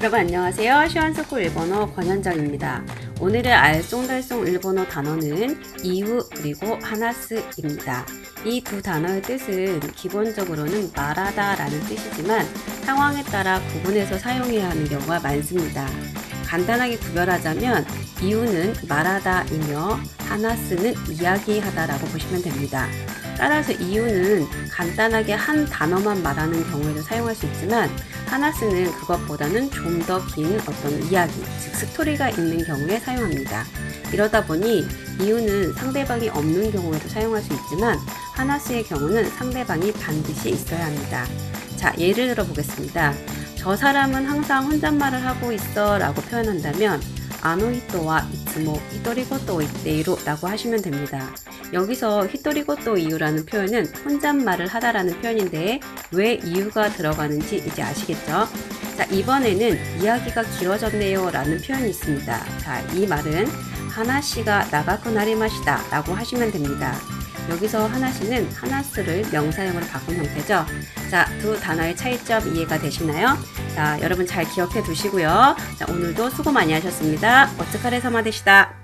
여러분 안녕하세요. 시원스쿨 일본어 권현정입니다. 오늘의 알쏭달쏭 일본어 단어는 이유 그리고 하나스입니다. 이 두 단어의 뜻은 기본적으로는 말하다 라는 뜻이지만 상황에 따라 구분해서 사용해야 하는 경우가 많습니다. 간단하게 구별하자면 이유는 말하다이며 하나스는 이야기하다라고 보시면 됩니다. 따라서 이유는 간단하게 한 단어만 말하는 경우에도 사용할 수 있지만 하나스는 그것보다는 좀 더 긴 어떤 이야기, 즉 스토리가 있는 경우에 사용합니다. 이러다 보니 이유는 상대방이 없는 경우에도 사용할 수 있지만 하나스의 경우는 상대방이 반드시 있어야 합니다. 자, 예를 들어 보겠습니다. 저 사람은 항상 혼잣말을 하고 있어 라고 표현한다면 아노히토와 이츠모 히토리고토 이테이로 라고 하시면 됩니다. 여기서 히토리고토 이유라는 표현은 혼잣말을 하다라는 표현인데 왜 이유가 들어가는지 이제 아시겠죠? 자, 이번에는 이야기가 길어졌네요 라는 표현이 있습니다. 자, 이 말은 하나씨가 나가쿠 나리마시다 라고 하시면 됩니다. 여기서 하나씨는 하나스를 명사형으로 바꾼 형태죠. 자, 두 단어의 차이점 이해가 되시나요? 자, 여러분 잘 기억해 두시고요. 자, 오늘도 수고 많이 하셨습니다. 어츠카레 사마 되시다.